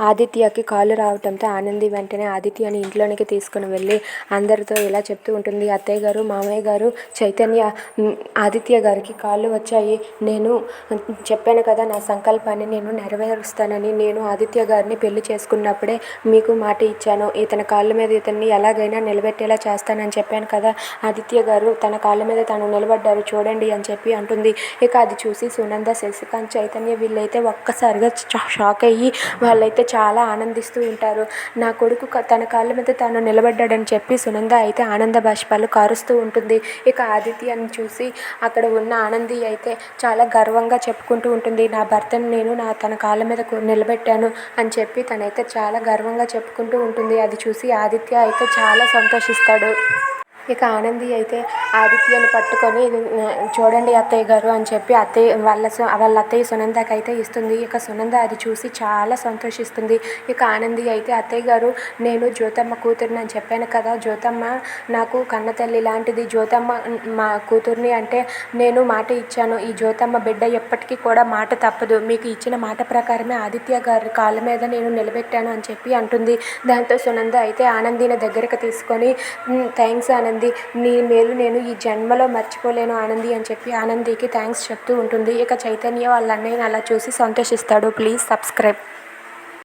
ఆదిత్యకి కాలు రావటంతో ఆనంది వెంటనే ఆదిత్యని ఇంట్లోనికి తీసుకుని వెళ్ళి అందరితో ఇలా చెప్తూ ఉంటుంది. అత్తయ్య గారు మామయ్య గారు చైతన్య ఆదిత్య గారికి కాళ్ళు వచ్చాయి. నేను చెప్పాను కదా నా సంకల్పాన్ని నేను నెరవేరుస్తానని. నేను ఆదిత్య గారిని పెళ్ళి చేసుకున్నప్పుడే మీకు మాట ఇచ్చాను. ఇతని కాళ్ళ మీద ఇతన్ని ఎలాగైనా నిలబెట్టేలా చేస్తానని చెప్పాను కదా. ఆదిత్య గారు తన కాళ్ళ మీద తను నిలబడ్డారు చూడండి అని చెప్పి అంటుంది. ఇక అది చూసి సునంద శశికాంత్ చైతన్య వీళ్ళైతే ఒక్కసారిగా షాక్ అయ్యి వాళ్ళైతే చాలా ఆనందిస్తూ ఉంటారు. నా కొడుకు తన కాళ్ళ మీద తాను నిలబడ్డాడని చెప్పి సునంద అయితే ఆనంద బాష్పాలు కారుస్తూ ఉంటుంది. ఇక ఆదిత్యని చూసి అక్కడ ఉన్న ఆనంది అయితే చాలా గర్వంగా చెప్పుకుంటూ ఉంటుంది. నా భర్తను నేను నా తన కాళ్ళ మీద నిలబెట్టాను అని చెప్పి తనైతే చాలా గర్వంగా చెప్పుకుంటూ ఉంటుంది. అది చూసి ఆదిత్య అయితే చాలా సంతోషిస్తాడు. ఇక ఆనంది అయితే ఆదిత్యను పట్టుకొని చూడండి అత్తయ్య గారు అని చెప్పి అత్తయ్య వాళ్ళ సు- వాళ్ళ అత్తయ్య సునందకి అయితే ఇస్తుంది. ఇక సునంద అది చూసి చాలా సంతోషిస్తుంది. ఇక ఆనంది అయితే అత్తయ్య గారు నేను జ్యోతమ్మ కూతురుని అని చెప్పాను కదా. జ్యోతమ్మ నాకు కన్న తల్లి లాంటిది. జ్యోతమ్మ మా కూతుర్ని అంటే నేను మాట ఇచ్చాను. ఈ జ్యోతమ్మ బిడ్డ ఎప్పటికీ కూడా మాట తప్పదు. మీకు ఇచ్చిన మాట ప్రకారమే ఆదిత్య గారి కాళ్ళ మీద నేను నిలబెట్టాను అని చెప్పి అంటుంది. దాంతో సునంద అయితే ఆనందిని దగ్గరకు తీసుకొని థ్యాంక్స్ ఆనంది. నీ మేలు నేను ఈ జన్మలో మర్చిపోలేను ఆనంది అని చెప్పి ఆనందికి థ్యాంక్స్ చెప్తూ ఉంటుంది. ఇక చైతన్య వాళ్ళ అన్నయ్యని అలా చూసి సంతోషిస్తాడు. Please subscribe